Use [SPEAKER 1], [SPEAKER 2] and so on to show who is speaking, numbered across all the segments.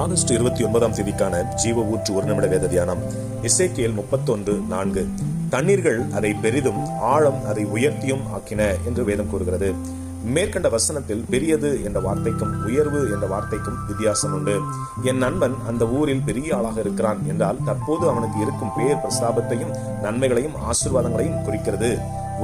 [SPEAKER 1] August இருபத்தி ஒன்பதாம் தேதிக்கான ஜீவ ஊற்று ஒரு நிமிட வேத தியானம் இசைக்கியல் முப்பத்தொன்று நான்கு தண்ணீர்கள் அதை பெரிதும் ஆழம் அதை உயர்த்தியும் ஆக்கின என்று வேதம் கூறுகிறது மேற்கண்ட வசனத்தில் பெரியது என்ற வார்த்தைக்கும் உயர்வு என்ற வார்த்தைக்கும் வித்தியாசம் உண்டு என் நண்பன் அந்த ஊரில் பெரிய ஆளாக இருக்கிறான் என்றால் தற்போது அவனுக்கு இருக்கும் பேர் பிரஸ்தாபத்தையும் நன்மைகளையும் ஆசிர்வாதங்களையும் குறிக்கிறது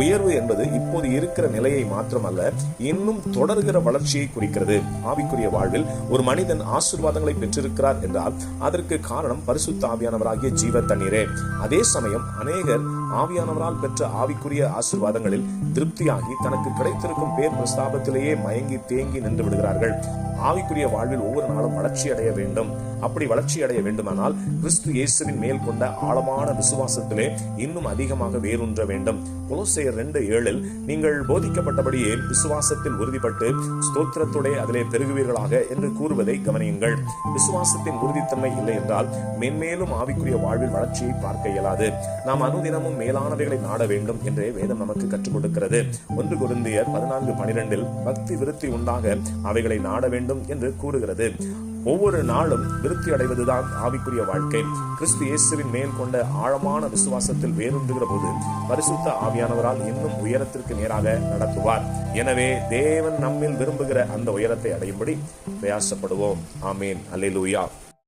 [SPEAKER 1] உயர்வு என்பது இப்போது இருக்கிற நிலையை மாத்திரமல்ல இன்னும் தொடர்கிற வளர்ச்சியை குறிக்கிறது ஆவிக்குரிய வாழ்வில் ஒரு மனிதன் ஆசிர்வாதங்களை பெற்றிருக்கிறார் என்றால் அதற்கு காரணம் பரிசுத்த ஆவியானவராகிய ஜீவ தண்ணீரே அதே சமயம் அநேகர் ஆவியானவரால் பெற்ற ஆவிக்குரிய ஆசிர்வாதங்களில் திருப்தியாகி தனக்கு கிடைத்திருக்கும் பேர் பிரஸ்தாபத்திலேயே மயங்கி தேங்கி நின்று விடுகிறார்கள் ஆவிக்குரிய வாழ்வில் ஒவ்வொரு நாளும் வளர்ச்சி அடைய வேண்டும் அப்படி வளர்ச்சி அடைய வேண்டுமானால் கிறிஸ்து இயேசுவின் மேல் கொண்ட ஆழமான விசுவாசத்திலே இன்னும் அதிகமாக வேரூன்ற வேண்டும் புலோசையர் ரெண்டு ஏழில் நீங்கள் போதிக்கப்பட்டபடியே விசுவாசத்தில் உறுதிப்பட்டு ஸ்தோத்திரத்துடைய அதிலே பெருகுவீர்களாக என்று கூறுவதை கவனியுங்கள் விசுவாசத்தின் உறுதித்தன்மை இல்லை என்றால் மென்மேலும் ஆவிக்குரிய வாழ்வில் வளர்ச்சியை பார்க்க இயலாது நாம் அனுதினமும் மேலானவைகளை நாட வேண்டும் என்றே வேதம் நமக்கு கற்றுக் கொடுக்கிறது ஒன்று குருந்தியர் பதினான்கு பனிரெண்டில் பக்தி விருத்தி உண்டாக அவைகளை நாட வேண்டும் வேண்டும் என்று கூறுகிறது ஒவ்வொரு நாளும் விருத்தி அடைவதுதான் ஆவிக்குரிய வாழ்க்கை கிறிஸ்து இயேசுவின் மேல் கொண்ட ஆழமான விசுவாசத்தில் வேறுந்துகிற போது பரிசுத்த ஆவியானவரால் இன்னும் உயரத்திற்கு நேராக நடத்துவார் எனவே தேவன் நம்மில் விரும்புகிற அந்த உயரத்தை அடையும்படி பிரயாசப்படுவோம் ஆமேன் அல்லேலூயா